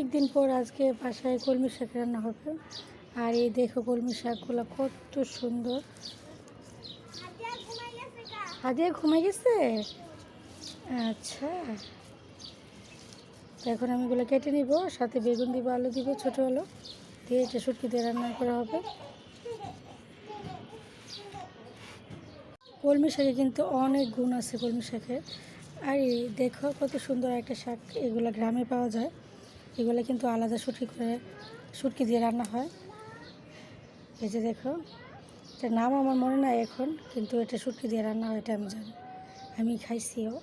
অনেক দিন পর আজকে বাসায় কলমি শাক রান্না হবে। আর এই দেখো কলমি শাকগুলো কত সুন্দর। হাদিয়া ঘুমাই গেছে? আচ্ছা। তো এখন আমি এগুলো কেটে নিব, সাথে বেগুন দিব, আলু দিব, ছোটো আলু দিয়ে এটা শুটকি দিয়ে রান্না করা হবে। কলমি শাকে কিন্তু অনেক গুণ আছে কলমি শাকের। আর দেখো কত সুন্দর একটা শাক এগুলো গ্রামে পাওয়া যায়। এগুলো কিন্তু আলাদা শুটকি করে, শুটকি দিয়ে রান্না হয়। এই যে দেখো এটা নাম আমার মনে নাই এখন, কিন্তু এটা শুটকি দিয়ে রান্না হয়, এটা আমি জানি। আমি খাইছিও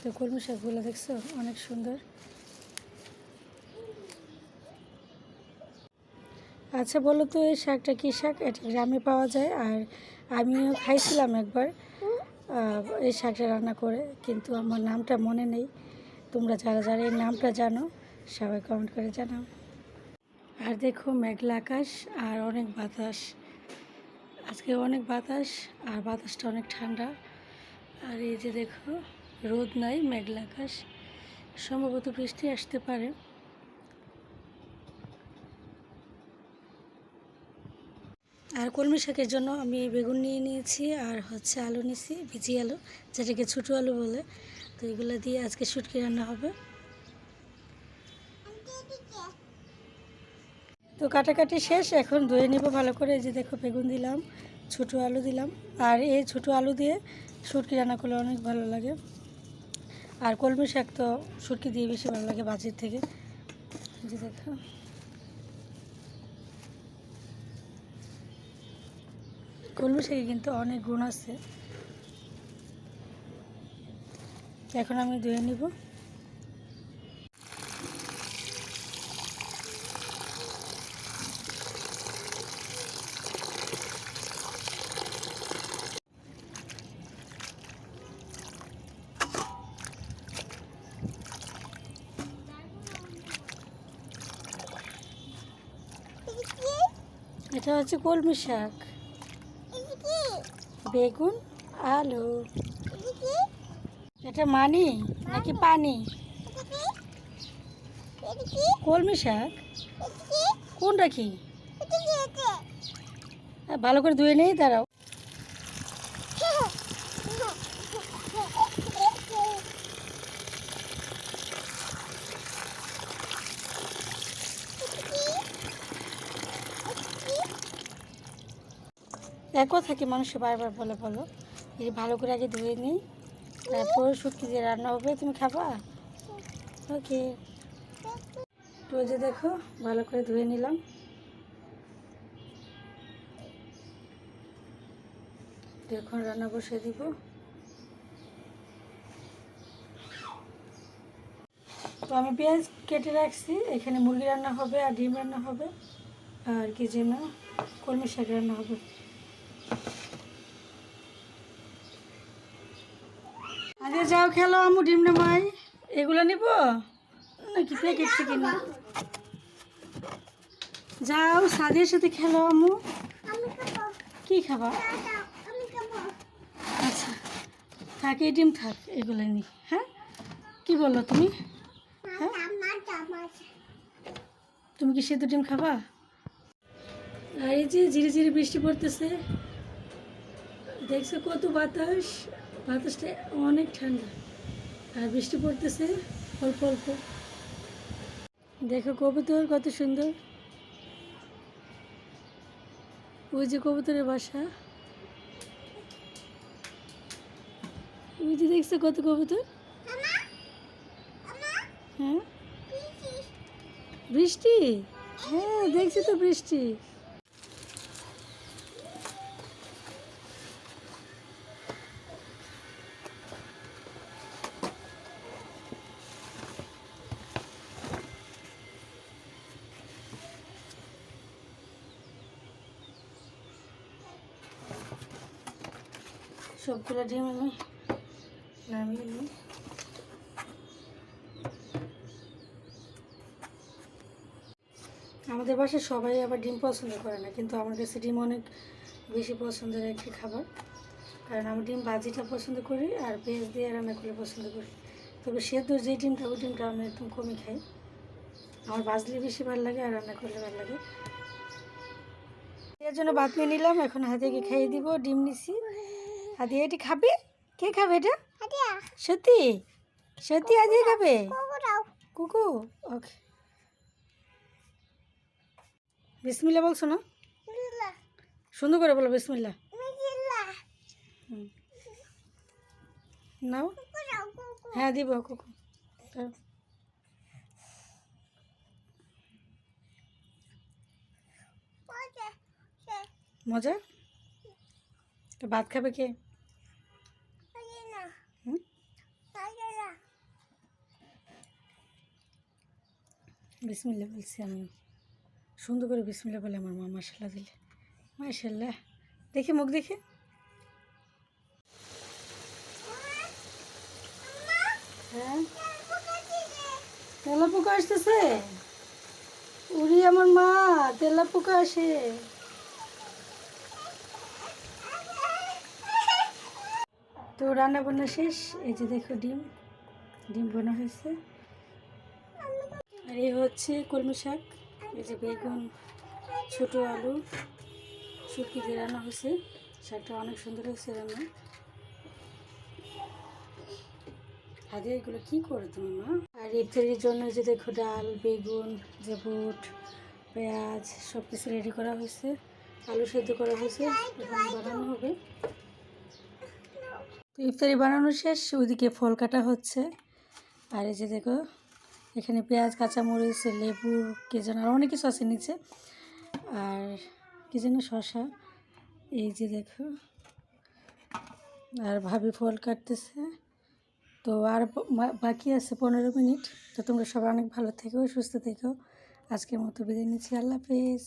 তো কলমি শাকগুলো দেখছ, অনেক সুন্দর। আচ্ছা বলো তো, এই শাকটা কী শাক? এটা গ্রামে পাওয়া যায়, আর আমিও খাইছিলাম একবার এই শাকটা রান্না করে, কিন্তু আমার নামটা মনে নেই। তোমরা যারা যারা এই নামটা জানো, সবাই কমেন্ট করে জানাও। আর দেখো মেঘলা আকাশ আর অনেক বাতাস। আজকে অনেক বাতাস আর বাতাসটা অনেক ঠান্ডা। আর এই যে দেখো, রোদ নাই, মেঘলা আকাশ। সম্ভবত বৃষ্টি আসতে পারে। আর কলমি শাকের জন্য আমি বেগুন নিয়ে নিয়েছি আর হচ্ছে আলু নিয়েছি ভিজি আলু, যেটাকে ছোটো আলু বলে। এগুলো দিয়ে আজকে শুটকি রান্না হবে। তো কাটাকাটি শেষ, এখন ধুয়ে নিব ভালো করে। এই যে দেখো বেগুন দিলাম, ছোটো আলু দিলাম। আর এই ছোটো আলু দিয়ে শুটকি রান্না করলে অনেক ভালো লাগে। আর কলমি শাক তো শুটকি দিয়ে বেশি ভালো লাগে বাজির থেকে। যে দেখো। কলমি শাকে কিন্তু অনেক গুণ আছে। এখন আমি ধুয়ে নিব। এটা হচ্ছে কলমি শাক। বেগুন আলু। এটা মানি নাকি পানি? কলমি শাক। কোনটা কি? হ্যাঁ, ভালো করে ধুয়ে নেই দাঁড়াও। এক কথাকে মানুষে বারবার বলে বলো। এই ভালো করে আগে ধুয়ে নিই। তারপর শুটকি দিয়ে রান্না হবে, তুমি খাবা? ওকে। তো যে দেখো, ভালো করে ধুয়ে নিলাম। এখন রান্না বসিয়ে দিব। তো আমি পেঁয়াজ কেটে রাখছি, এখানে মুরগি রান্না হবে আর ডিম রান্না হবে, আর কি যেন কলমি শাক রান্না হবে। আরে যাও খেলো আমু, ডিম নামাই এগুলো নিব? নাকি প্যাকেট থেকে নিব? যাও সাদের সাথে খেলো আমু। কি খাবা? আচ্ছা থাক, এই ডিম থাক এগুলো নি হ্যাঁ? কি বলো তুমি? হ্যাঁ? তুমি কি সেদ্ধ ডিম খাবা? আর এই যে ধীরে বৃষ্টি পড়তেছে, দেখছ কত বাতাস? বাতাসটা অনেক ঠান্ডা। আর বৃষ্টি পড়তেছে অল্প অল্প। দেখো কবুতর কত সুন্দর। ওই যে কবুতরের বাসা। ওই যে দেখছ কত কবুতর? হ্যাঁ? বৃষ্টি? হ্যাঁ দেখছি তো বৃষ্টি। সবগুলো ডিম আমি নামিয়ে নিই। আমাদের বাসায় সবাই আবার ডিম পছন্দ করে না, কিন্তু আমার কাছে ডিম অনেক বেশি পছন্দের একটি খাবার। কারণ আমি ডিম ভাজিটা পছন্দ করি আর পেঁয়াজ দিয়ে রান্না করলে পছন্দ করি। তবে সেদ্ধ যে ডিমটা ওই ডিমটা আমি একদম কমই খাই। আমার ভাজলে বেশি ভালো লাগে আর রান্না করলে ভালো লাগে। এর জন্য নিয়ে নিলাম, এখন হাতে গিয়ে খাইয়ে দিব, ডিম নিছি। হাতি এটি খাবে? কে খাবে এটা? সত্যি সত্যি আজকে খাবে? কুকু? ওকে। বিসমিল্লা বলছো না সুন্দর করে বলো বিসমিল্লা। নাও। হ্যাঁ দিব কুকু। মজা? তো ভাত খাবে কে? বিসমিল্লা বলছি আমি। সুন্দর করে বিসমিল্লা বলে আমার মা মাসাল্লাহ দিলে। মাসাল্লাহ দেখি মুখ দেখে। হ্যাঁ? তেলা পোকা আসতেছে? উড়ি আমার মা তেলা পোকা আসে। তো রান্না বান্না শেষ, এই যে দেখো ডিম। ডিম বোনা হয়েছে। আর এই হচ্ছে কলমি শাক, এই যে বেগুন, ছোটো আলু শুকি দিয়ে রান্না হয়েছে। শাকটা অনেক সুন্দর হয়েছে রান্না। আগে এগুলো কী করে তুমি মা? আর ইফতারির জন্য যে দেখো ডাল, বেগুন যে বুট পেঁয়াজ সব কিছু রেডি করা হয়েছে। আলু সেদ্ধ করা হয়েছে, এখন বানানো হবে। তো ইফতারি বানানো শেষ, ওইদিকে ফল কাটা হচ্ছে। আর এই যে দেখো এখানে পেঁয়াজ, কাঁচামরিচ লেবুর কে যেন আরও অনেক কিছু আছে নিচে। আর কী যেন শশা এই যে দেখো। আর ভাবি ফল কাটতেছে। তো আর বাকি আছে পনেরো মিনিট। তো তোমরা সবাই অনেক ভালো থেকো, সুস্থ থেকো। আজকের মতো বিদায় নিচ্ছি। আল্লাহ হাফেজ।